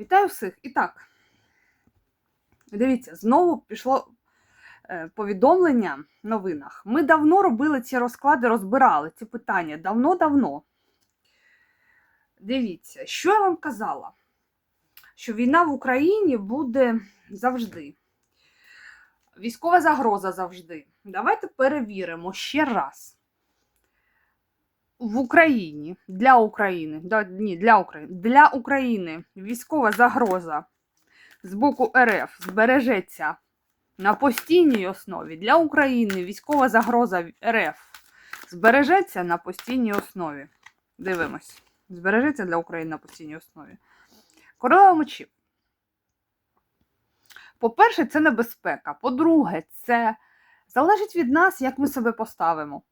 Вітаю всіх! І так, дивіться, знову пішло е, повідомлення в новинах. Ми давно робили ці розклади, розбирали ці питання. Давно-давно. Дивіться, що я вам казала? Що війна в Україні буде завжди. Військова загроза завжди. Давайте перевіримо ще раз. В Україні для України, да, ні, для України, для України військова загроза з боку РФ збережеться на постійній основі. Для України військова загроза РФ збережеться на постійній основі. Дивимось. Збережеться для України на постійній основі. Королева мечів. По-перше, це небезпека. По-друге, це залежить від нас, як ми себе поставимо.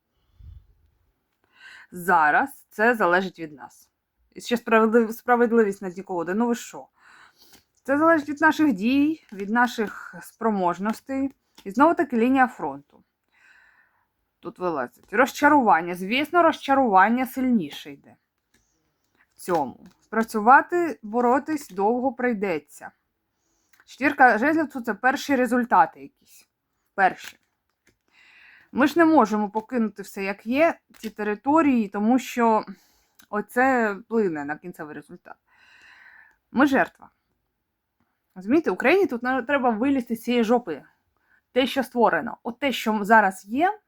Зараз це залежить від нас. І ще справедлив... справедливість над нікого. Да ну ви що? Це залежить від наших дій, від наших спроможностей. І знову таки лінія фронту. Тут вилазить. Розчарування. Звісно, розчарування сильніше йде. В цьому. Спрацювати, боротись довго прийдеться. Четвірка жезлів це перші результати якісь. Перші. Ми ж не можемо покинути все як є, ці території, тому що оце вплине на кінцевий результат. Ми жертва. Розумієте, Україні тут треба вилізти з цієї жопи. Те, що створено. От те, що зараз є.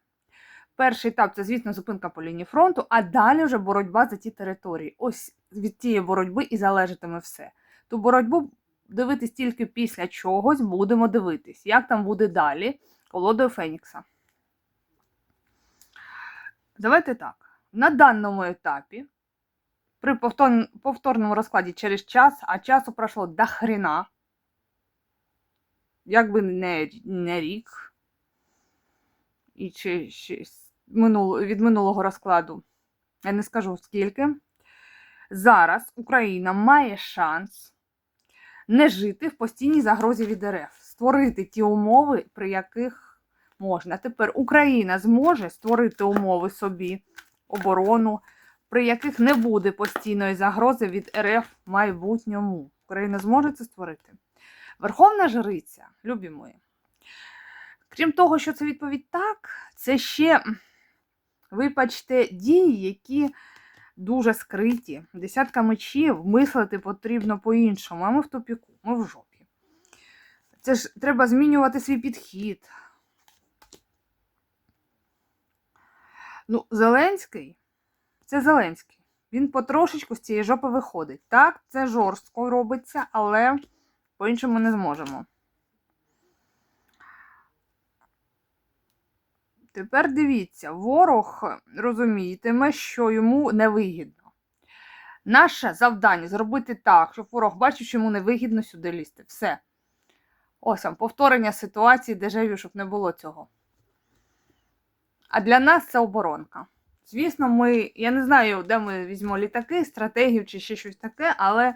Перший етап це, звісно, зупинка по лінії фронту, а далі вже боротьба за ті території. Ось від тієї боротьби і залежатиме все. Ту боротьбу дивитись тільки після чогось будемо дивитись, як там буде далі колодою Фенікса. Давайте так. На даному етапі, при повторному розкладі через час, а часу пройшло до хрена, якби не, не рік, і чи, чи з минул, від минулого розкладу, я не скажу скільки. Зараз Україна має шанс не жити в постійній загрозі від РФ, створити ті умови, при яких можна. Тепер Україна зможе створити умови собі, оборону, при яких не буде постійної загрози від РФ в майбутньому. Україна зможе це створити. Верховна Жриця, любі мої. Крім того, що це відповідь так, це ще, вибачте, дії, які дуже скриті. Десятка мечів, мислити потрібно по-іншому, а ми в тупіку, ми в жопі. Це ж треба змінювати свій підхід. Ну, Зеленський це Зеленський. Він потрошечку з цієї жопи виходить. Так, це жорстко робиться, але по-іншому не зможемо. Тепер дивіться, ворог розумітиме, що йому невигідно. Наше завдання зробити так, щоб ворог бачив, що йому невигідно сюди лізти. Все. Ось вам повторення ситуації дежавю, щоб не було цього. А для нас це оборонка. Звісно, ми, я не знаю, де ми візьмемо літаки, стратегію чи ще щось таке, але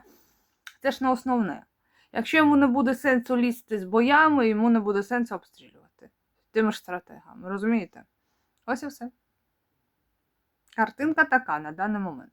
це ж не основне. Якщо йому не буде сенсу лізти з боями, йому не буде сенсу обстрілювати тими ж стратегами. Розумієте? Ось і все. Картинка така на даний момент.